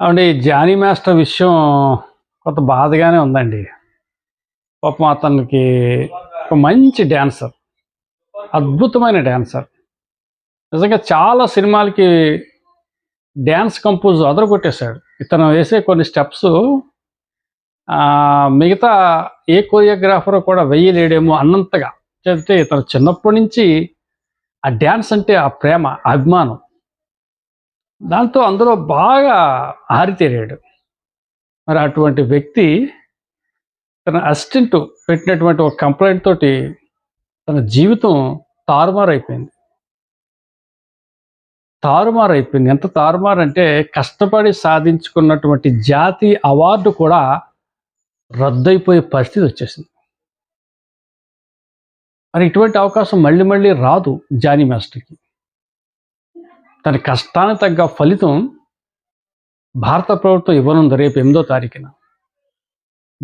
అవునండి Johnny master విషయం కొంత బాధగానే ఉందండి. పాపం అతనికి ఒక మంచి డ్యాన్సర్ అద్భుతమైన డ్యాన్సర్ నిజంగా చాలా సినిమాలకి డ్యాన్స్ కంపోజ్ అదరగొట్టేశాడు. ఇతను వేసే కొన్ని స్టెప్స్ మిగతా ఏ కొరియోగ్రాఫర్ కూడా వెయ్యలేడేమో అన్నంతగా. చెప్తే ఇతను చిన్నప్పటి నుంచి ఆ డ్యాన్స్ అంటే ఆ ప్రేమ అభిమానం. దాంతో అందులో బాగా ఆరితేరాడు. మరి అటువంటి వ్యక్తి తన అసిస్టెంట్ పెట్టినటువంటి ఒక కంప్లైంట్ తోటి తన జీవితం తారుమారైపోయింది. తారుమారైపోయింది. ఎంత తారుమారు అంటే కష్టపడి సాధించుకున్నటువంటి జాతీయ అవార్డు కూడా రద్దయిపోయే పరిస్థితి వచ్చేసింది. మరి ఇటువంటి అవకాశం మళ్ళీ మళ్ళీ రాదు జానీ మాస్టర్కి. తన కష్టానికి తగ్గ ఫలితం భారత ప్రభుత్వం ఇవ్వనుంది రేపు ఎనిమిదో తారీఖున.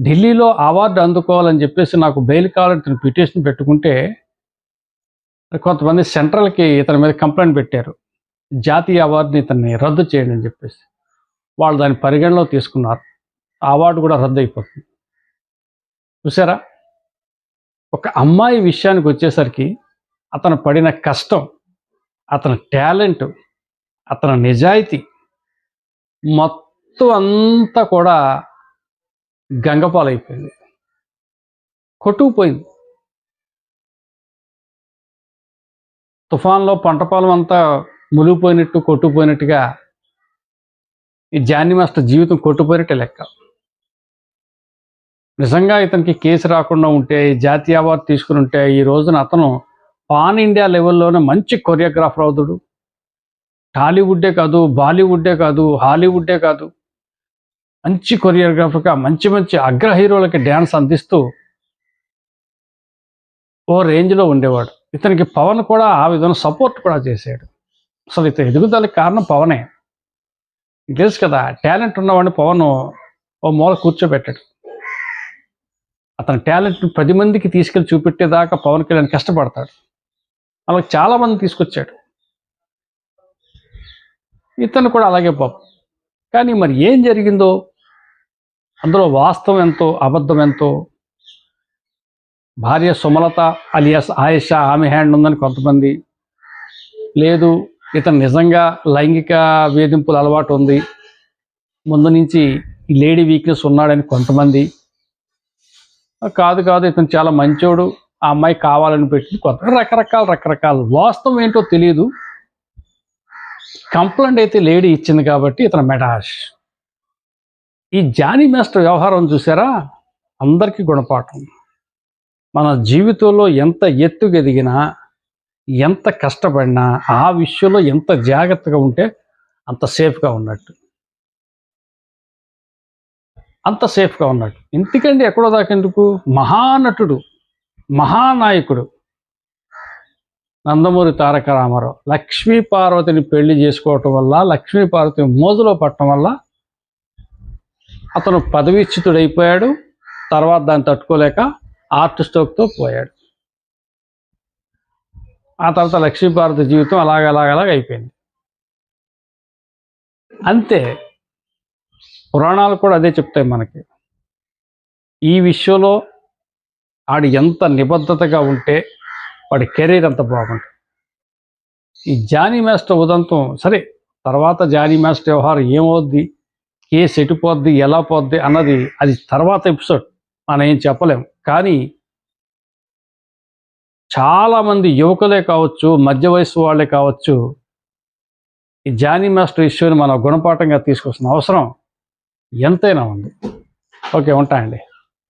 ఢిల్లీలో అవార్డు అందుకోవాలని చెప్పేసి నాకు బెయిల్ కావాలని ఇతను పిటిషన్ పెట్టుకుంటే కొంతమంది సెంట్రల్కి ఇతని మీద కంప్లైంట్ పెట్టారు. జాతీయ అవార్డుని ఇతన్ని రద్దు చేయండి అని చెప్పేసి. వాళ్ళు దాన్ని పరిగణలో తీసుకున్నారు. ఆ అవార్డు కూడా రద్దు అయిపోతుంది చూసారా ఒక అమ్మాయి విషయానికి వచ్చేసరికి అతను పడిన కష్టం అతని టాలెంట్ అతని నిజాయితీ మొత్తం అంతా కూడా గంగపాలైపోయింది. కొట్టుకుపోయింది. తుఫాన్లో పంట పొలం అంతా మునిగిపోయినట్టు కొట్టుకుపోయినట్టుగా ఈ జాన్ని మాస్టర్ జీవితం కొట్టుపోయినట్టే లెక్క. నిజంగా ఇతనికి కేసు రాకుండా ఉంటే జాతీయ అవార్డు తీసుకుని ఉంటే ఈ రోజున అతను పాన్ ఇండియా లెవెల్లోనే మంచి కొరియోగ్రాఫర్ అవుతుడు. టాలీవుడ్డే కాదు బాలీవుడ్డే కాదు హాలీవుడ్డే కాదు. మంచి కొరియోగ్రాఫర్గా మంచి మంచి అగ్ర హీరోలకి డ్యాన్స్ అందిస్తూ ఓ రేంజ్లో ఉండేవాడు. ఇతనికి పవన్ కూడా ఆ విధంగా సపోర్ట్ కూడా చేశాడు. అసలు ఇతను ఎదుగుదలకి కారణం పవనే. తెలుసు కదా టాలెంట్ ఉన్నవాడిని పవన్ ఓ మూల కూర్చోబెట్టాడు. అతని టాలెంట్ పది మందికి తీసుకెళ్ళి చూపెట్టేదాకా పవన్ కళ్యాణ్ కష్టపడతాడు. అలా చాలామంది తీసుకొచ్చాడు. ఇతను కూడా అలాగే పాపం. కానీ మరి ఏం జరిగిందో? అందులో వాస్తవం ఎంతో అబద్ధం ఎంతో. భార్య సుమలత అలియాస్ ఆయేషా ఆమె హ్యాండ్ ఉందని కొంతమంది. లేదు ఇతను నిజంగా లైంగిక వేధింపుల అలవాటు ఉంది. ముందు నుంచి లేడీ వీక్నెస్ ఉన్నాడని కొంతమంది. కాదు కాదు ఇతను చాలా మంచోడు. ఆ అమ్మాయి కావాలని పెట్టింది కొంత రకరకాల రకరకాల. వాస్తవం ఏంటో తెలియదు కంప్లైంట్ అయితే లేడీ ఇచ్చింది కాబట్టి ఇతను మెటాష్ ఈ జానీ మాస్టర్ వ్యవహారం చూసారా? అందరికీ గుణపాఠం. మన జీవితంలో ఎంత ఎత్తుకు ఎదిగినా ఎంత కష్టపడినా ఆ విషయంలో ఎంత జాగ్రత్తగా ఉంటే అంత సేఫ్గా ఉన్నట్టు. అంత సేఫ్గా ఉన్నట్టు. ఎందుకండి ఎక్కడో దాకెందుకు మహానటుడు మహానాయకుడు. నందమూరి తారక రామారావు. లక్ష్మీ పార్వతిని పెళ్ళి చేసుకోవటం వల్ల లక్ష్మీ పార్వతి మోజులో పట్టడం వల్ల అతను పదవీచ్యుతుడైపోయాడు. తర్వాత దాన్ని తట్టుకోలేక ఆర్ట్ స్ట్రోక్తో పోయాడు. ఆ తర్వాత లక్ష్మీపార్వతి జీవితం అలాగ అలాగ అలాగ అయిపోయింది. అంతే. పురాణాలు కూడా అదే చెప్తాయి మనకి. ఈ విషయంలో ఆడు ఎంత నిబద్ధతగా ఉంటే వాడి కెరీర్ అంత బాగుంటుంది. ఈ జానీ మాస్టర్ ఉదంతం సరే తర్వాత జానీ మాస్టర్ వ్యవహారం ఏమవుద్ది? కేసు ఎటుపోద్ది ఎలా పోద్ది? అన్నది అది తర్వాత ఎపిసోడ్. మనం ఏం చెప్పలేము కానీ చాలామంది యువకులే కావచ్చు మధ్య వయసు వాళ్ళే కావచ్చు ఈ జానీ మాస్టర్ ఇష్యూని మనం గుణపాఠంగా తీసుకొస్తున్న అవసరం ఎంతైనా ఉంది. ఓకే ఉంటాయండి.